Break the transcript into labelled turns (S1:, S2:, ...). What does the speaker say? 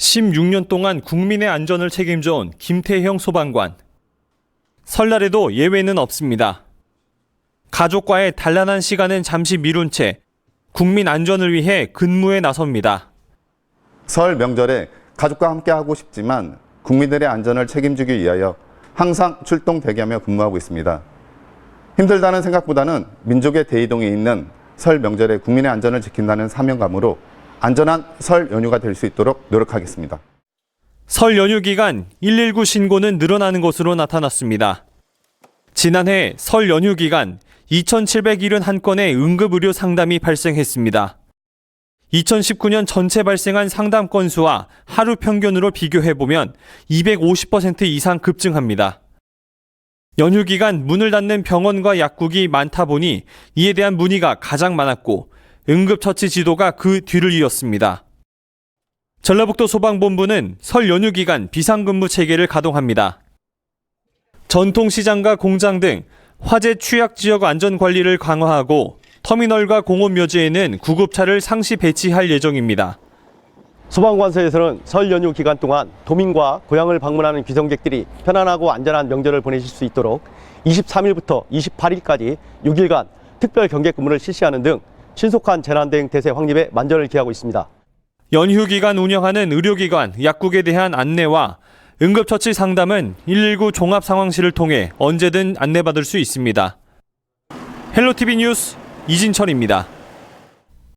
S1: 16년 동안 국민의 안전을 책임져온 김태형 소방관. 설날에도 예외는 없습니다. 가족과의 단란한 시간은 잠시 미룬 채 국민 안전을 위해 근무에 나섭니다.
S2: 설 명절에 가족과 함께 하고 싶지만 국민들의 안전을 책임지기 위하여 항상 출동 대기하며 근무하고 있습니다. 힘들다는 생각보다는 민족의 대이동에 있는 설 명절에 국민의 안전을 지킨다는 사명감으로 안전한 설 연휴가 될 수 있도록 노력하겠습니다.
S1: 설 연휴 기간 119 신고는 늘어나는 것으로 나타났습니다. 지난해 설 연휴 기간 2,771건의 응급의료 상담이 발생했습니다. 2019년 전체 발생한 상담 건수와 하루 평균으로 비교해보면 250% 이상 급증합니다. 연휴 기간 문을 닫는 병원과 약국이 많다 보니 이에 대한 문의가 가장 많았고 응급처치 지도가 그 뒤를 이었습니다. 전라북도 소방본부는 설 연휴 기간 비상근무 체계를 가동합니다. 전통시장과 공장 등 화재 취약 지역 안전 관리를 강화하고 터미널과 공업 묘지에는 구급차를 상시 배치할 예정입니다.
S3: 소방관서에서는 설 연휴 기간 동안 도민과 고향을 방문하는 귀성객들이 편안하고 안전한 명절을 보내실 수 있도록 23일부터 28일까지 6일간 특별 경계 근무를 실시하는 등 신속한 재난대응 태세 확립에 만전을 기하고 있습니다.
S1: 연휴 기간 운영하는 의료기관, 약국에 대한 안내와 응급처치 상담은 119 종합 상황실을 통해 언제든 안내받을 수 있습니다. 헬로티비 뉴스 이진철입니다.